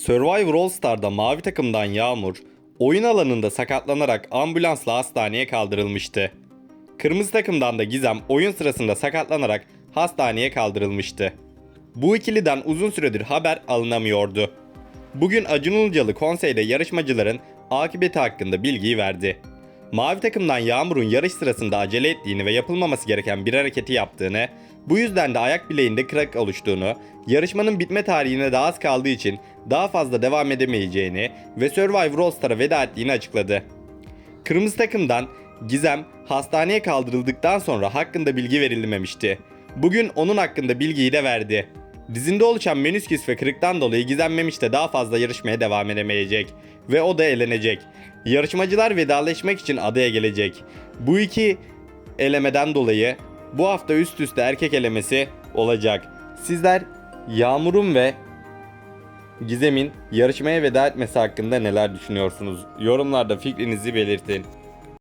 Survivor All Star'da mavi takımdan Yağmur, oyun alanında sakatlanarak ambulansla hastaneye kaldırılmıştı. Kırmızı takımdan da Gizem oyun sırasında sakatlanarak hastaneye kaldırılmıştı. Bu ikiliden uzun süredir haber alınamıyordu. Bugün Acun Ilıcalı konseyde yarışmacıların akıbeti hakkında bilgiyi verdi. Mavi takımdan Yağmur'un yarış sırasında acele ettiğini ve yapılmaması gereken bir hareketi yaptığını, bu yüzden de ayak bileğinde krak oluştuğunu, yarışmanın bitme tarihine daha az kaldığı için daha fazla devam edemeyeceğini ve Survivor All Star'a veda ettiğini açıkladı. Kırmızı takımdan Gizem hastaneye kaldırıldıktan sonra hakkında bilgi verilmemişti. Bugün onun hakkında bilgiyi de verdi. Dizinde oluşan menüsküs ve kırıktan dolayı Gizem Memiş de daha fazla yarışmaya devam edemeyecek ve o da elenecek. Yarışmacılar vedalaşmak için adaya gelecek. Bu iki elemeden dolayı bu hafta üst üste erkek elemesi olacak. Sizler Yağmur'un ve Gizem'in yarışmaya veda etmesi hakkında neler düşünüyorsunuz? Yorumlarda fikrinizi belirtin.